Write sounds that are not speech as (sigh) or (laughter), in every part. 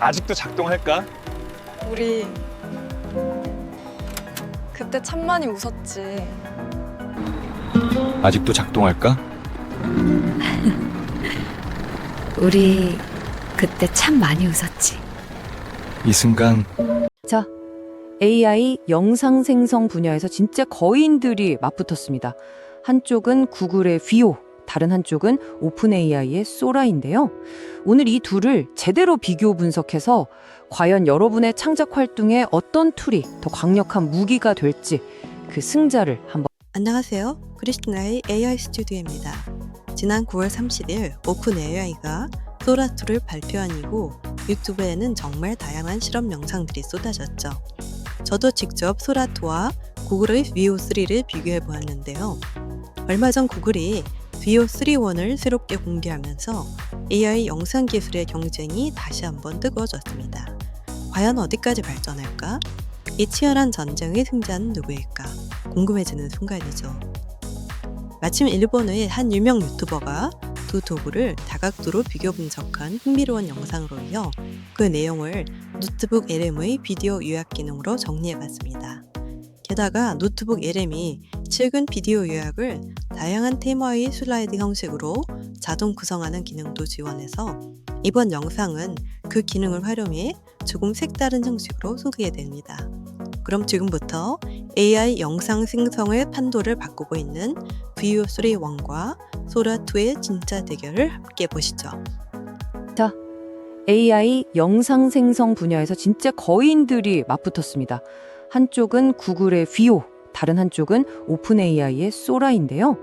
아직도 작동할까? 우리 그때 참 많이 웃었지. 아직도 작동할까? (laughs) 우리 그때 참 많이 웃었지. 이 순간 AI 영상 생성 분야에서 진짜 거인들이 맞붙었습니다. 한쪽은 구글의 비오, 다른 한쪽은 오픈 AI의 소라인데요. 오늘 이 둘을 제대로 비교 분석해서 과연 여러분의 창작 활동에 어떤 툴이 더 강력한 무기가 될지 그 승자를 한번 안녕하세요. 크리스티나의 AI 스튜디오입니다. 지난 9월 30일 오픈 AI가 소라2를 발표한 이후 유튜브에는 정말 다양한 실험 영상들이 쏟아졌죠. 저도 직접 소라2와 구글의 VO3를 비교해 보았는데요. 얼마 전 구글이 VO3.1을 새롭게 공개하면서 AI 영상 기술의 경쟁이 다시 한번 뜨거워졌습니다. 과연 어디까지 발전할까? 이 치열한 전쟁의 승자는 누구일까? 궁금해지는 순간이죠. 마침 일본의 한 유명 유튜버가 두 도구를 다각도로 비교 분석한 흥미로운 영상으로 이어 그 내용을 노트북 LM의 비디오 요약 기능으로 정리해봤습니다. 게다가 노트북 LM이 최근 비디오 요약을 다양한 테마의 슬라이드 형식으로 자동 구성하는 기능도 지원해서 이번 영상은 그 기능을 활용해 조금 색다른 형식으로 소개해 드립니다. 그럼 지금부터 AI 영상 생성의 판도를 바꾸고 있는 VO3-1과 소라2의 진짜 대결을 함께 보시죠. AI 영상 생성 분야에서 진짜 거인들이 맞붙었습니다. 한쪽은 구글의 비오, 다른 한쪽은 오픈 AI의 소라인데요.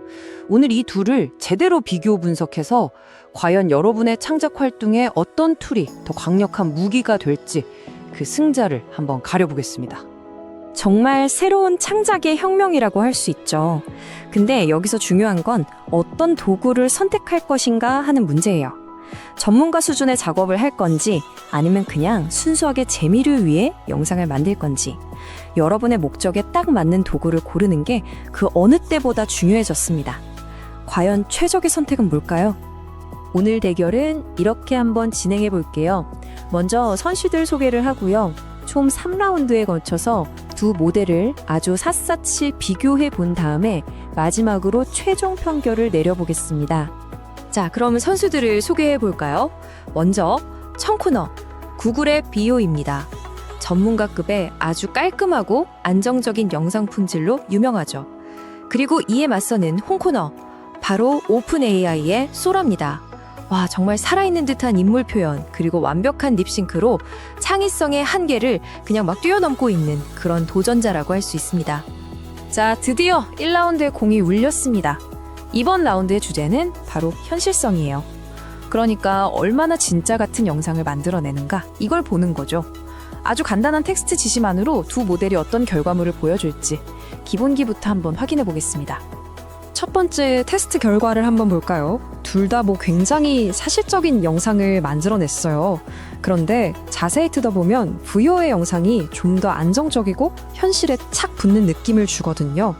오늘 이 둘을 제대로 비교 분석해서 과연 여러분의 창작 활동에 어떤 툴이 더 강력한 무기가 될지 그 승자를 한번 가려보겠습니다. 정말 새로운 창작의 혁명이라고 할 수 있죠. 근데 여기서 중요한 건 어떤 도구를 선택할 것인가 하는 문제예요. 전문가 수준의 작업을 할 건지 아니면 그냥 순수하게 재미를 위해 영상을 만들 건지 여러분의 목적에 딱 맞는 도구를 고르는 게 그 어느 때보다 중요해졌습니다. 과연 최적의 선택은 뭘까요? 오늘 대결은 이렇게 한번 진행해 볼게요. 먼저 선수들 소개를 하고요. 총 3라운드에 거쳐서 두 모델을 아주 샅샅이 비교해 본 다음에 마지막으로 최종 평결을 내려보겠습니다. 자, 그럼 선수들을 소개해 볼까요? 먼저 청코너 구글의 비오입니다. 전문가급의 아주 깔끔하고 안정적인 영상 품질로 유명하죠. 그리고 이에 맞서는 홍코너 바로 오픈 AI의 소라입니다. 와, 정말 살아있는 듯한 인물 표현, 그리고 완벽한 립싱크로 창의성의 한계를 그냥 막 뛰어넘고 있는 그런 도전자라고 할 수 있습니다. 자, 드디어 1라운드의 공이 울렸습니다. 이번 라운드의 주제는 바로 현실성이에요. 그러니까 얼마나 진짜 같은 영상을 만들어내는가 이걸 보는 거죠. 아주 간단한 텍스트 지시만으로 두 모델이 어떤 결과물을 보여줄지 기본기부터 한번 확인해 보겠습니다. 첫 번째 테스트 결과를 한번 볼까요? 둘 다 뭐 굉장히 사실적인 영상을 만들어냈어요. 그런데 자세히 뜯어보면 부여의 영상이 좀 더 안정적이고 현실에 착 붙는 느낌을 주거든요.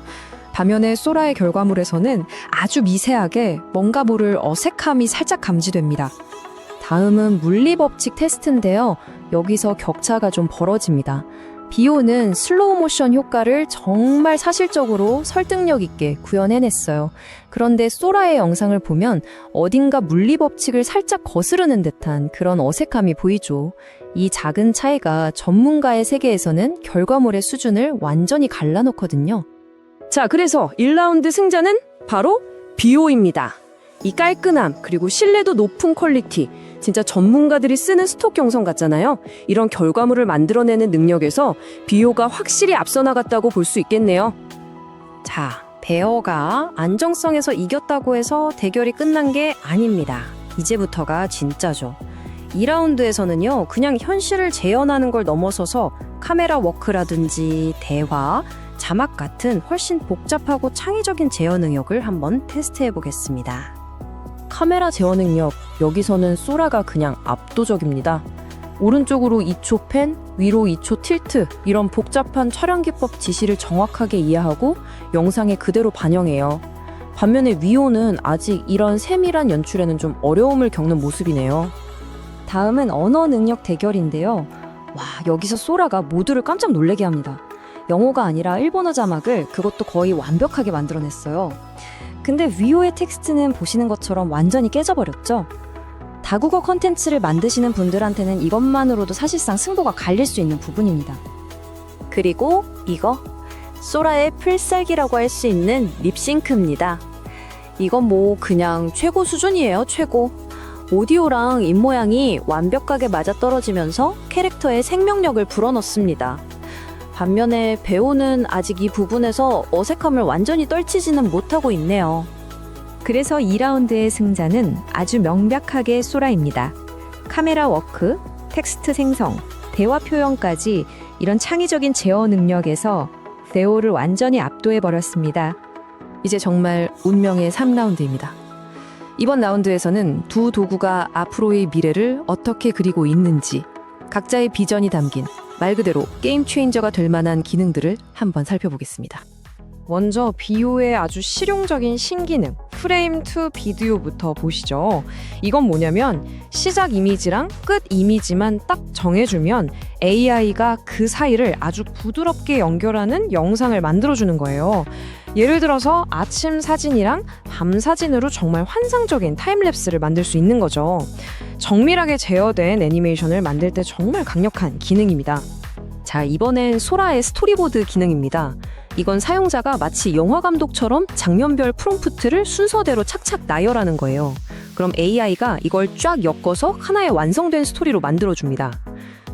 반면에 소라의 결과물에서는 아주 미세하게 뭔가 모를 어색함이 살짝 감지됩니다. 다음은 물리법칙 테스트인데요. 여기서 격차가 좀 벌어집니다. 비오는 슬로우 모션 효과를 정말 사실적으로 설득력 있게 구현해냈어요. 그런데 소라의 영상을 보면 어딘가 물리 법칙을 살짝 거스르는 듯한 그런 어색함이 보이죠. 이 작은 차이가 전문가의 세계에서는 결과물의 수준을 완전히 갈라놓거든요. 자, 그래서 1라운드 승자는 바로 비오입니다. 이 깔끔함, 그리고 신뢰도 높은 퀄리티, 진짜 전문가들이 쓰는 스톡 영상 같잖아요. 이런 결과물을 만들어내는 능력에서 비오가 확실히 앞서 나갔다고 볼 수 있겠네요. 자, 베어가 안정성에서 이겼다고 해서 대결이 끝난 게 아닙니다. 이제부터가 진짜죠. 2라운드에서는요, 그냥 현실을 재현하는 걸 넘어서서 카메라 워크라든지 대화, 자막 같은 훨씬 복잡하고 창의적인 재현 능력을 한번 테스트해 보겠습니다. 카메라 제어 능력, 여기서는 소라가 그냥 압도적입니다. 오른쪽으로 2초 팬, 위로 2초 틸트, 이런 복잡한 촬영 기법 지시를 정확하게 이해하고 영상에 그대로 반영해요. 반면에 위오는 아직 이런 세밀한 연출에는 좀 어려움을 겪는 모습이네요. 다음은 언어 능력 대결인데요. 와, 여기서 소라가 모두를 깜짝 놀래게 합니다. 영어가 아니라 일본어 자막을 그것도 거의 완벽하게 만들어냈어요. 근데 위오의 텍스트는 보시는 것처럼 완전히 깨져버렸죠? 다국어 컨텐츠를 만드시는 분들한테는 이것만으로도 사실상 승부가 갈릴 수 있는 부분입니다. 그리고 이거 소라의 필살기라고 할 수 있는 립싱크입니다. 이건 뭐 그냥 최고 수준이에요, 최고. 오디오랑 입모양이 완벽하게 맞아떨어지면서 캐릭터의 생명력을 불어넣습니다. 반면에 배우는 아직 이 부분에서 어색함을 완전히 떨치지는 못하고 있네요. 그래서 2라운드의 승자는 아주 명백하게 소라입니다. 카메라 워크, 텍스트 생성, 대화 표현까지 이런 창의적인 제어 능력에서 데오를 완전히 압도해 버렸습니다. 이제 정말 운명의 3라운드입니다. 이번 라운드에서는 두 도구가 앞으로의 미래를 어떻게 그리고 있는지 각자의 비전이 담긴 말 그대로 게임 체인저가 될 만한 기능들을 한번 살펴보겠습니다. 먼저 비오의 아주 실용적인 신기능 프레임 투 비디오부터 보시죠. 이건 뭐냐면 시작 이미지랑 끝 이미지만 딱 정해주면 AI가 그 사이를 아주 부드럽게 연결하는 영상을 만들어주는 거예요. 예를 들어서 아침 사진이랑 밤 사진으로 정말 환상적인 타임랩스를 만들 수 있는 거죠. 정밀하게 제어된 애니메이션을 만들 때 정말 강력한 기능입니다. 자, 이번엔 소라의 스토리보드 기능입니다. 이건 사용자가 마치 영화 감독처럼 장면별 프롬프트를 순서대로 착착 나열하는 거예요. 그럼 AI가 이걸 쫙 엮어서 하나의 완성된 스토리로 만들어줍니다.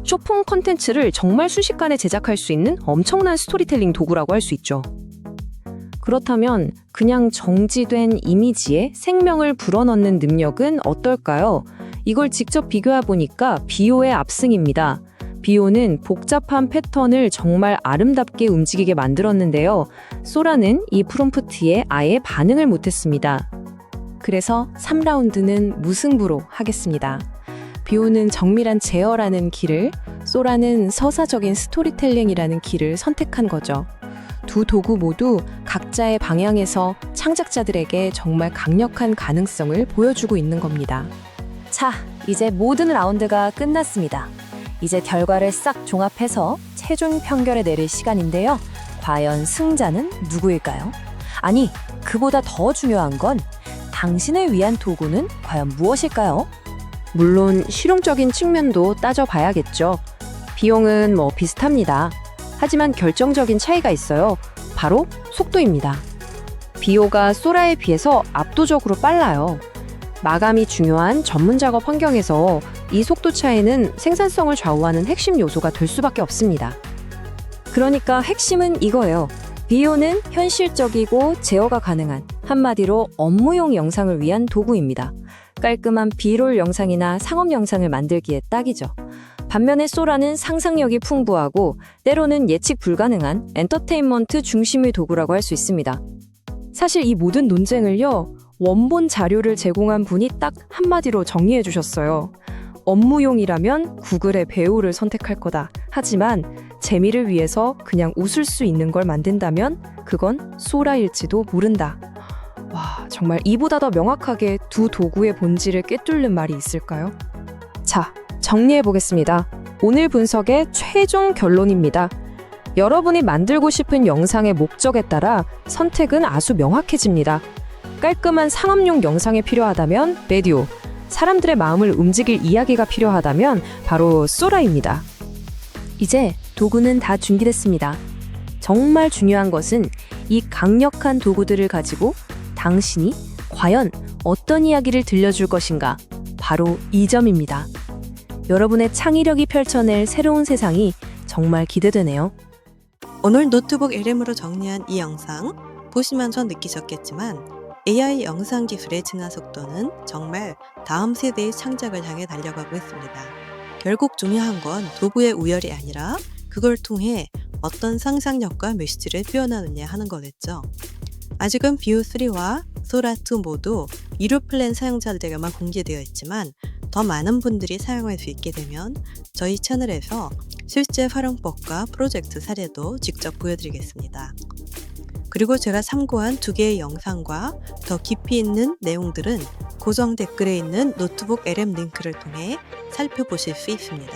쇼폼 컨텐츠를 정말 순식간에 제작할 수 있는 엄청난 스토리텔링 도구라고 할 수 있죠. 그렇다면 그냥 정지된 이미지에 생명을 불어넣는 능력은 어떨까요? 이걸 직접 비교해 보니까 비오의 압승입니다. 비오는 복잡한 패턴을 정말 아름답게 움직이게 만들었는데요. 소라는 이 프롬프트에 아예 반응을 못했습니다. 그래서 3라운드는 무승부로 하겠습니다. 비오는 정밀한 제어라는 길을, 소라는 서사적인 스토리텔링이라는 길을 선택한 거죠. 두 도구 모두 각자의 방향에서 창작자들에게 정말 강력한 가능성을 보여주고 있는 겁니다. 자, 이제 모든 라운드가 끝났습니다. 이제 결과를 싹 종합해서 최종 평결에 내릴 시간인데요. 과연 승자는 누구일까요? 아니, 그보다 더 중요한 건 당신을 위한 도구는 과연 무엇일까요? 물론 실용적인 측면도 따져봐야겠죠. 비용은 뭐 비슷합니다. 하지만 결정적인 차이가 있어요. 바로 속도입니다. 비오가 소라에 비해서 압도적으로 빨라요. 마감이 중요한 전문 작업 환경에서 이 속도 차이는 생산성을 좌우하는 핵심 요소가 될 수밖에 없습니다. 그러니까 핵심은 이거예요. 비오는 현실적이고 제어가 가능한 한마디로 업무용 영상을 위한 도구입니다. 깔끔한 비롤 영상이나 상업 영상을 만들기에 딱이죠. 반면에 소라는 상상력이 풍부하고 때로는 예측 불가능한 엔터테인먼트 중심의 도구라고 할 수 있습니다. 사실 이 모든 논쟁을요, 원본 자료를 제공한 분이 딱 한마디로 정리해 주셨어요. 업무용이라면 구글의 배우를 선택할 거다. 하지만 재미를 위해서 그냥 웃을 수 있는 걸 만든다면 그건 소라일지도 모른다. 와, 정말 이보다 더 명확하게 두 도구의 본질을 꿰뚫는 말이 있을까요? 자, 정리해 보겠습니다. 오늘 분석의 최종 결론입니다. 여러분이 만들고 싶은 영상의 목적에 따라 선택은 아주 명확해집니다. 깔끔한 상업용 영상이 필요하다면 레디오, 사람들의 마음을 움직일 이야기가 필요하다면 바로 소라입니다. 이제 도구는 다 준비됐습니다. 정말 중요한 것은 이 강력한 도구들을 가지고 당신이 과연 어떤 이야기를 들려줄 것인가? 바로 이 점입니다. 여러분의 창의력이 펼쳐낼 새로운 세상이 정말 기대되네요. 오늘 노트북 이름으로 정리한 이 영상 보시면서 느끼셨겠지만 AI 영상 기술의 진화 속도는 정말 다음 세대의 창작을 향해 달려가고 있습니다. 결국 중요한 건 도구의 우열이 아니라 그걸 통해 어떤 상상력과 메시지를 표현하느냐 하는 거겠죠. 아직은 뷰3와 소라2 모두 유료 플랜 사용자들에게만 공개되어 있지만 더 많은 분들이 사용할 수 있게 되면 저희 채널에서 실제 활용법과 프로젝트 사례도 직접 보여드리겠습니다. 그리고 제가 참고한 두 개의 영상과 더 깊이 있는 내용들은 고정 댓글에 있는 노트북 LM 링크를 통해 살펴보실 수 있습니다.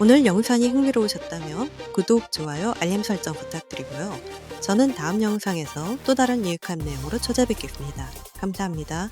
오늘 영상이 흥미로우셨다면 구독, 좋아요, 알림 설정 부탁드리고요. 저는 다음 영상에서 또 다른 유익한 내용으로 찾아뵙겠습니다. 감사합니다.